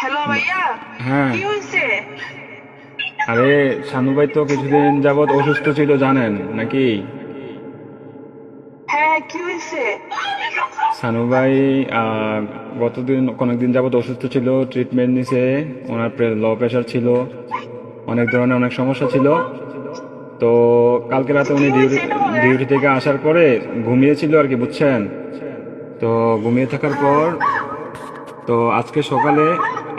Hello ভাইয়া? হ্যাঁ। কি হয়েছে? আরে শানু ভাই তো কিছুদিন যাবৎ অসুস্থ ছিল জানেন নাকি? হ্যাঁ কি হয়েছে? শানু ভাই গতদিন কয়েকদিন যাবৎ অসুস্থ ছিল ট্রিটমেন্ট নিছে ওনার লো প্রেশার ছিল অনেক ধরনের অনেক সমস্যা ছিল। তো কালকে রাতে উনি ডিউটি ডিউটি থেকে আসার পরে ঘুমিয়েছিল আর কি বুঝছেন? তো ঘুমিয়ে থাকার পর তো আজকে সকালে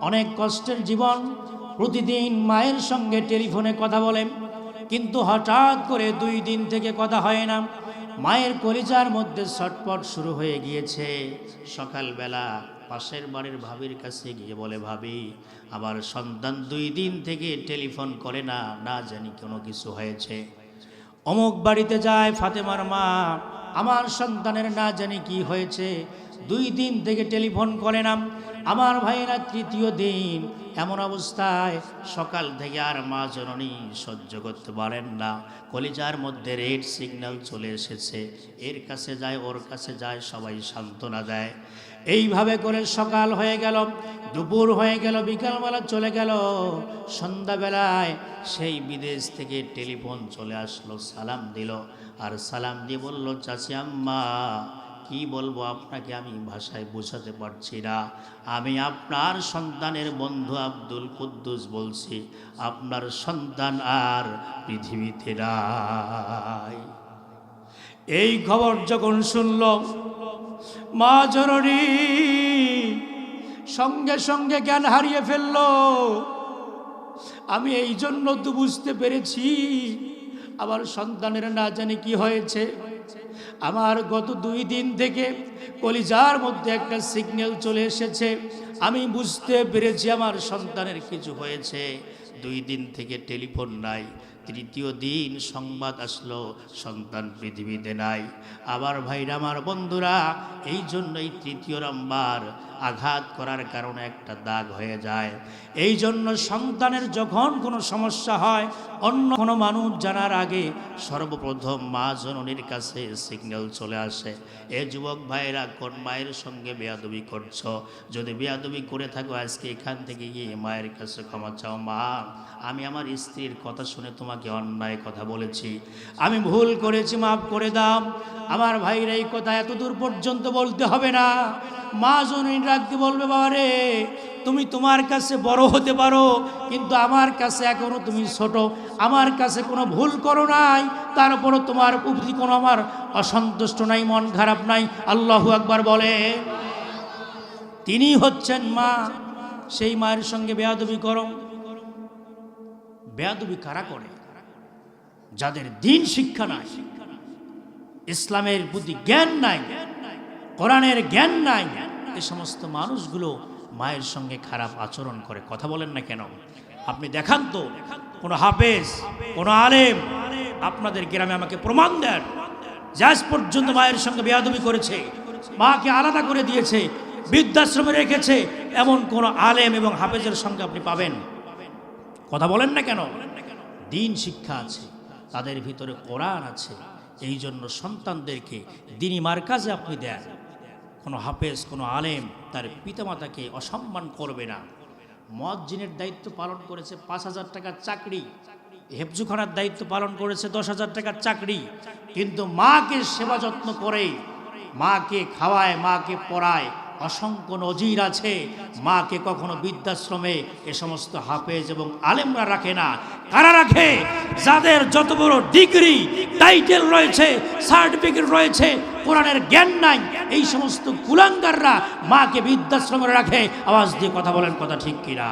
অনেক কষ্টের জীবন। প্রতিদিন মায়ের সঙ্গে টেলিফোনে কথা বলেন। কিন্তু হঠাৎ করে দুই দিন থেকে কথা হয় না। মায়ের কলিজার মধ্যে ছটপট শুরু হয়ে গিয়েছে। সকালবেলা পাশের বাড়ির ভাবির কাছে গিয়ে বলে, ভাবি আবার সন্তান দুই দিন থেকে টেলিফোন করে না না জানি কোনো কিছু হয়েছে। অমুক বাড়িতে যায় ফাতেমার মা। আমার সন্তানের না জানি কি হয়েছে। দুই দিন থেকে টেলিফোন করে না আমার ভাইয়েরা তৃতীয় দিন, এমন অবস্থায় সকাল থেকে আর মা জননী সহ্য করতে পারেন না। কলিজার মধ্যে রেড সিগন্যাল চলে এসেছে। এর কাছে যায়, ওর কাছে যায়, সবাই সান্ত্বনা দেয়। এইভাবে করে সকাল হয়ে গেল, দুপুর হয়ে গেল, বিকালবেলা চলে গেল। সন্ধ্যাবেলায় সেই বিদেশ থেকে টেলিফোন চলে আসলো, সালাম দিল। আর সালাম দিয়ে বলল, চাচি আম্মা কি বলব আপনাকে আমি ভাষায় বোঝাতে পারছি না। আমি আপনার সন্তানের বন্ধু আব্দুল কুদ্দুস বলছি, আপনার সন্তান আর পৃথিবীতে নাই। এই খবর যখন শুনল, মা জননী সঙ্গে সঙ্গে জ্ঞান হারিয়ে ফেলল। আমি এই জন্য তো বুঝতে পেরেছি, আমার সন্তানের না জানি কি হয়েছে। আমার গত দুই দিন থেকে কলিজার মধ্যে একটা সিগন্যাল চলে এসেছে। আমি বুঝতে পেরেছি আমার সন্তানের কিছু হয়েছে। দুই দিন থেকে টেলিফোন নাই। তৃতীয় দিন সংবাদ আসলো, সন্তান পৃথিবীতে নাই। আবার ভাইরা, আমার বন্ধুরা, এই জন্যই তৃতীয় নাম্বার, আঘাত করার কারণে একটা দাগ হয়ে যায়। এই জন্য সন্তানের যখন কোনো সমস্যা হয়, অন্য কোনো মানুষ জানার আগে সর্বপ্রথম মা জননীর কাছে সিগন্যাল চলে আসে, এ যুবক ভাইরা, কোন মায়ের সঙ্গে বেয়াদবি করছ? যদি বেয়াদবি করে থাকো, আজকে এখান থেকে গিয়ে মায়ের কাছে ক্ষমা চাও মা। আমি আমার স্ত্রীর কথা শুনে তোমাকে অন্যায় কথা বলেছি। আমি ভুল করেছি, মাফ করে দাম আমার ভাইরা এই কথা এত দূর পর্যন্ত বলতে হবে না। মা জননী রাখতে বলবে বাবা রে তুমি তোমার কাছে বড় হতে পারো, কিন্তু আমার কাছে এখনও তুমি ছোট। আমার কাছে কোনো ভুল করো নাই। তারপরও তোমার প্রতি কোনো আমার অসন্তুষ্ট নাই, মন খারাপ নাই। আল্লাহু একবার বলে। তিনি হচ্ছেন মা। সেই মায়ের সঙ্গে বেয়াদবি করো। বেয়াদবি কারা করে? যাদের দিন শিক্ষা নাই, ইসলামের প্রতি জ্ঞান নাই, কোরআনের জ্ঞান নাই, এ সমস্ত মানুষগুলো মায়ের সঙ্গে খারাপ আচরণ করে। কথা বলেন না কেন? আপনি দেখান তো, কোনো হাফেজ, কোনো আলেম আপনাদের গ্রামে আমাকে প্রমাণ দেন। যে আজ পর্যন্ত মায়ের সঙ্গে বেয়াদবি করেছে, মাকে আলাদা করে দিয়েছে, বৃদ্ধাশ্রমে রেখেছে, এমন কোন আলেম এবং হাফেজের সঙ্গে আপনি পাবেন? কথা বলেন না কেন? দিন শিক্ষা আছে। তাদের ভিতরে কোরআন আছে। এই জন্য সন্তানদেরকে দিনী মার্কাজে আপনি দেন। কোনো হাফেজ, কোনো আলেম তার পিতামাতাকে অসম্মান করবে না। মজ্জিনের দায়িত্ব পালন করেছে পাঁচ হাজার টাকার চাকরি। হেফজুখানার দায়িত্ব পালন করেছে দশ হাজার টাকার চাকরি। কিন্তু মাকে সেবা যত্ন করে মাকে খাওয়ায়, মাকে পড়ায় অসংখ্য নজির আছে। মাকে কখনো বৃদ্ধাশ্রমে এ সমস্ত হাফেজ এবং আলেমরা রাখে না। কারা রাখে? যাদের যত বড় ডিগ্রি, টাইটেল রয়েছে, সার্টিফিকেট রয়েছে, কোরআনের জ্ঞান নাই, এই সমস্ত কুলাঙ্গাররা মাকে বৃদ্ধাশ্রমে রাখে। আওয়াজ দিয়ে কথা বলেন, কথা ঠিক কিনা?